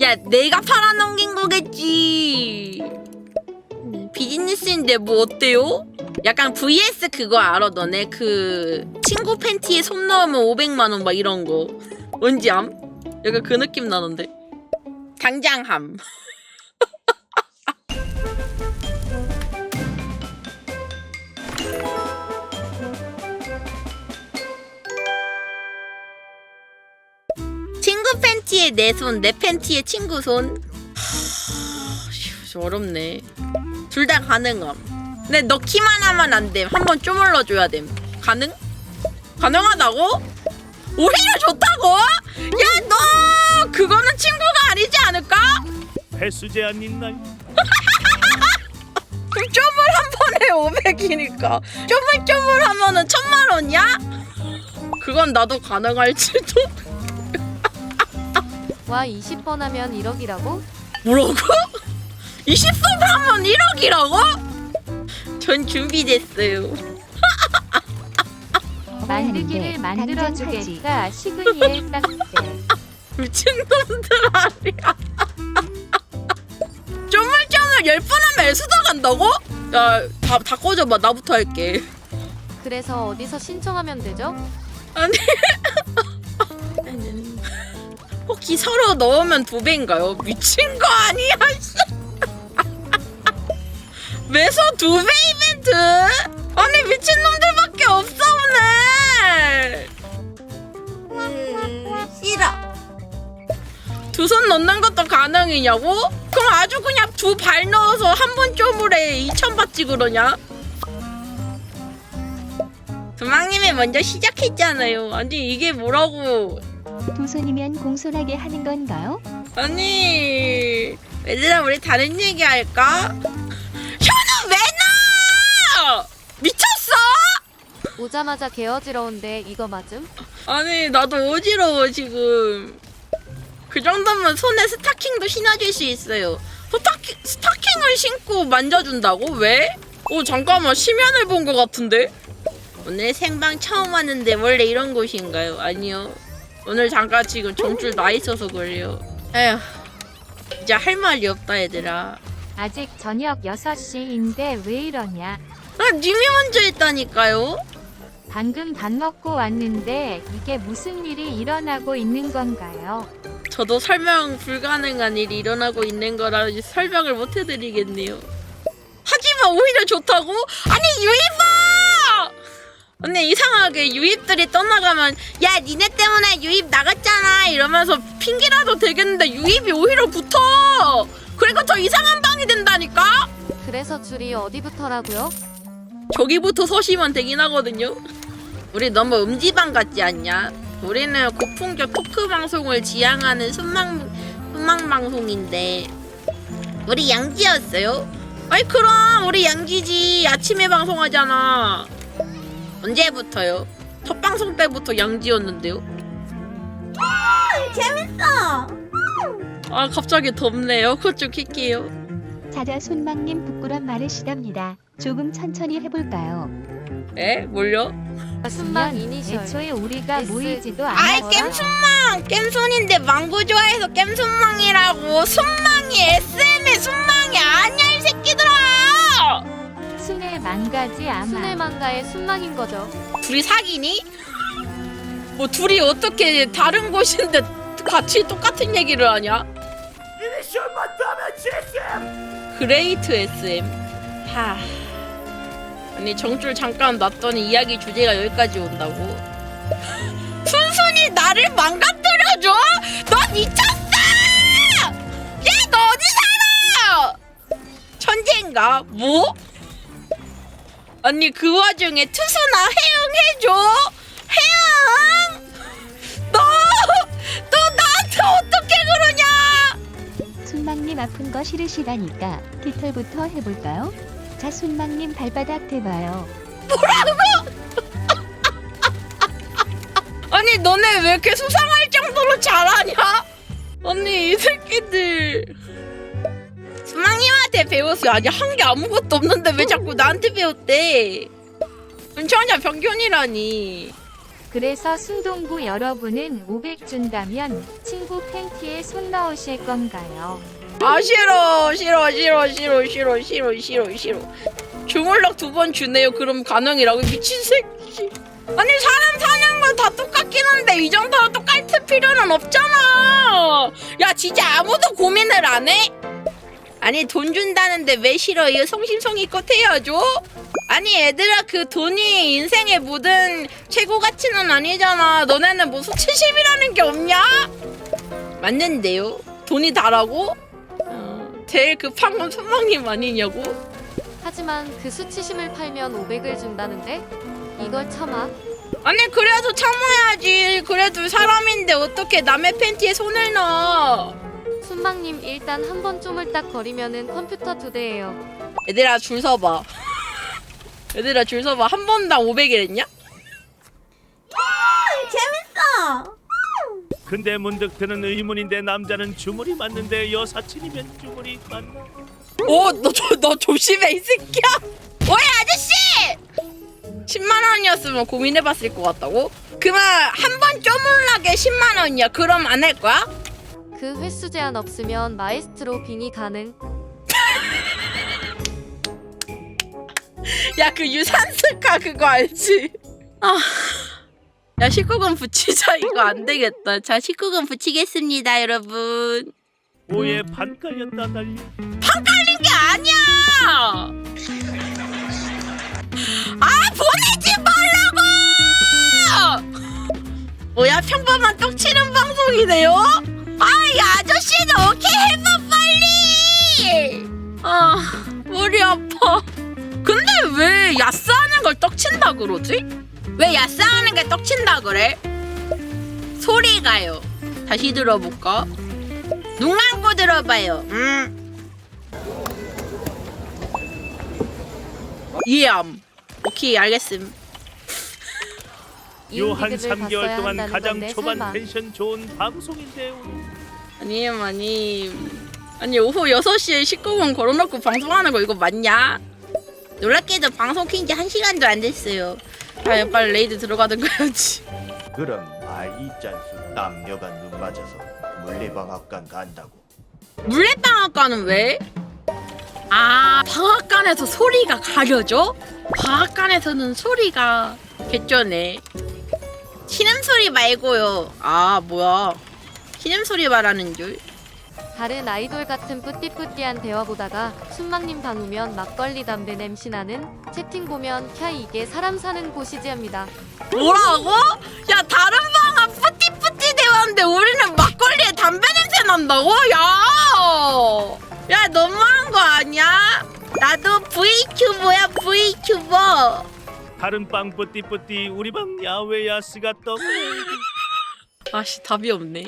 야 내가 팔아넘긴 거겠지. 비즈니스인데 뭐 어때요? 약간 vs 그거 알아 너네? 그 친구 팬티에 손 넣으면 500만원 막 이런 거. 뭔지 암? 약간 그 느낌 나는데? 당장 함 팬티에 내 손, 내 팬티에 친구 손. 하, 어렵네. 둘 다 가능함. 근데 넣기만 하면 안 됨. 한번 쪼물러 줘야 됨. 가능? 가능하다고? 오히려 좋다고? 야, 너 그거는 친구가 아니지 않을까? 횟수 제한 있나요? 그럼 쪼물 한 번에 500이니까 쪼물 쪼물 하면은 천만 원이야? 그건 나도 가능할지도. 와 20번 하면 1억이라고? 뭐라고? 20번 하면 1억이라고? 전 준비됐어요. 만들기를 만들어주겠다 시그니엘 딱대 미친놈들 아니야. 쪼물쪼물 10번 하면 수다 간다고? 야, 다, 다 꺼져봐. 나부터 할게. 그래서 어디서 신청하면 되죠? 아니. 혹시 서로 넣으면 두 배인가요? 미친 거 아니야, 씨. 매소 두배 이벤트? 아니, 미친놈들밖에 없어, 오늘. 음, 싫어. 두 손 넣는 것도 가능이냐고? 그럼 아주 그냥 두 발 넣어서 한 번 쪼물에 2천 받지 그러냐? 두망님이 먼저 시작했잖아요. 아니 이게 뭐라고? 두 손이면 공손하게 하는 건가요? 아니 얘들아 우리 다른 얘기 할까? 현우 왜 나? 미쳤어? 오자마자 개어지러운데 이거 맞음? 아니 나도 어지러워 지금. 그 정도면 손에 스타킹도 신어줄 수 있어요. 스타킹, 스타킹을 신고 만져준다고? 왜? 오 잠깐만 심연을 본 것 같은데? 오늘 생방 처음 왔는데 원래 이런 곳인가요? 아니요. 오늘 잠깐 지금 정줄 나 있어서 그래요. 에휴. 진짜 할 말이 없다 얘들아. 아직 저녁 6시인데 왜 이러냐? 아 님이 먼저 했다니까요. 방금 밥 먹고 왔는데 이게 무슨 일이 일어나고 있는 건가요? 저도 설명 불가능한 일이 일어나고 있는 거라 설명을 못 해드리겠네요. 하지만 오히려 좋다고? 아니 유입아! 근데 이상하게 유입들이 떠나가면 야 니네 때문에 유입 나갔잖아 이러면서 핑계라도 되겠는데 유입이 오히려 붙어! 그러니까 더 이상한 방이 된다니까? 그래서 줄이 어디부터라고요? 저기부터 서시면 되긴 하거든요. 우리 너무 음지방 같지 않냐? 우리는 고품격 토크 방송을 지향하는 순망 순망 방송인데 우리 양지였어요? 아이 그럼 우리 양지지 아침에 방송하잖아. 언제부터요? 첫 방송 때부터 양지였는데요. 재밌어. 아 갑자기 덥네요. 그것 좀 킬게요. 자자 손망님 부끄럼 많으시답니다. 조금 천천히 해볼까요? 에? 뭘요? 순방 이니셜 애초에 우리가 S. 모이지도 아이 않았어. 겜순망 겜순인데 망고 좋아해서 겜순망이라고 순망이 SM의 순망이 아니야 망가지 아마. 순회 망가의 순망인 거죠. 둘이 사귀니? 뭐 둘이 어떻게 다른 곳인데 같이 똑같은 얘기를 하냐? 이니셜 맞다면 GSM! 그레이트 SM 하 아니 정줄 잠깐 놨더니 이야기 주제가 여기까지 온다고 순순히 나를 망가뜨려줘? 넌 미쳤어! 얘너 어디 살아? 천재인가? 뭐? 아니 그 와중에 투수나 해응해줘? 해응? 너! 너 나한테 어떻게 그러냐? 손망님 아픈 거 싫으시다니까 깃털부터 해볼까요? 자 손망님 발바닥 대봐요. 아니 너네 왜 이렇게 수상할 정도로 잘하냐? 언니 이 새끼들 수망님한테 배웠어요 아니 한 게 아무것도 없는데 왜 자꾸 나한테 배웠대? 은천자 병균이라니. 그래서 순동부 여러분은 500 준다면 친구 팬티에 손 넣으실 건가요? 아 싫어 싫어 싫어 싫어 싫어 싫어 싫어 싫어. 주물럭 두 번 주네요. 그럼 가능이라고. 미친 새끼. 아니 사람 사는 건 다 똑같긴 한데 이 정도로 똑같을 필요는 없잖아. 야 진짜 아무도 고민을 안 해? 아니 돈 준다는데 왜 싫어 이거 성심성의껏 해야죠? 아니 얘들아 그 돈이 인생의 모든 최고 가치는 아니잖아 너네는 뭐 수치심이라는 게 없냐? 맞는데요 돈이 다라고? 어, 제일 급한 건 선망님 아니냐고? 하지만 그 수치심을 팔면 500을 준다는데? 이걸 참아? 아니 그래도 참아야지 그래도 사람인데 어떻게 남의 팬티에 손을 넣어 순망님 일단 한 번 쪼물딱 거리면은 컴퓨터 두 대예요. 얘들아 줄 서봐 얘들아 줄 서봐 한 번당 500이랬냐? 근데 문득 드는 의문인데 남자는 주물이 맞는데 여사친이면 주물이 맞나? 오, 너, 조, 너 조심해, 이 새끼야! 오해, 아저씨! 10만 원이었으면 고민해봤을 것 같다고? 그만, 한 번 쪼물락에 10만 원이야. 그럼 안 할 거야? 그 횟수 제한 없으면 마에스트로 빙의 가능. 야, 그 유산슬카 그거 알지? 아. 야, 19금 붙이자. 이거 안 되겠다. 자, 19금 붙이겠습니다, 여러분. 오해 반 깔렸다 달리. 이게 아니야! 아, 보내지 말라고! 뭐야, 평범한 떡치는 방송이네요? 머리 아파. 근데 왜 야스하는 걸 떡친다 그러지? 왜 야스하는 게 떡친다 그래? 소리가요. 다시 들어볼까? 눈 감고 들어봐요. 음. 이해함. 오케이 알겠음. 요한 이은비들을 3개월 봤어야 동안 가장 초반. 텐션 좋은 방송인데 오늘. 아님 아님. 아니 오후 6시에 19분 걸어놓고 방송하는 거 이거 맞냐? 놀랍게도 방송 킨지 1시간도 안 됐어요. 아 빨리 레이드 들어가든 가야지. 그럼 아 이 짠수 남녀가 눈 맞아서 물리방앗간 간다고 물레방앗간은 왜? 아 방앗간에서 소리가 가려져? 방앗간에서는 소리가 개쩌네. 신음소리 말고요. 아 뭐야? 신음소리 말하는 줄? 다른 아이돌 같은 뿌띠뿌띠한 대화 보다가 순망님 방 오면 막걸리 담배 냄새 나는 채팅 보면 캬 이게 사람 사는 곳이지 합니다. 뭐라고? 야 다른 방은 뿌띠뿌띠 대화인데 우리는 막걸리에 담배 냄새 난다고? 야! 야 너무한 거 아니야? 나도 V큐버야 V큐버 다른 빵 뿌띠뿌띠 우리 방 야외 야스가 떠. 아씨 답이 없네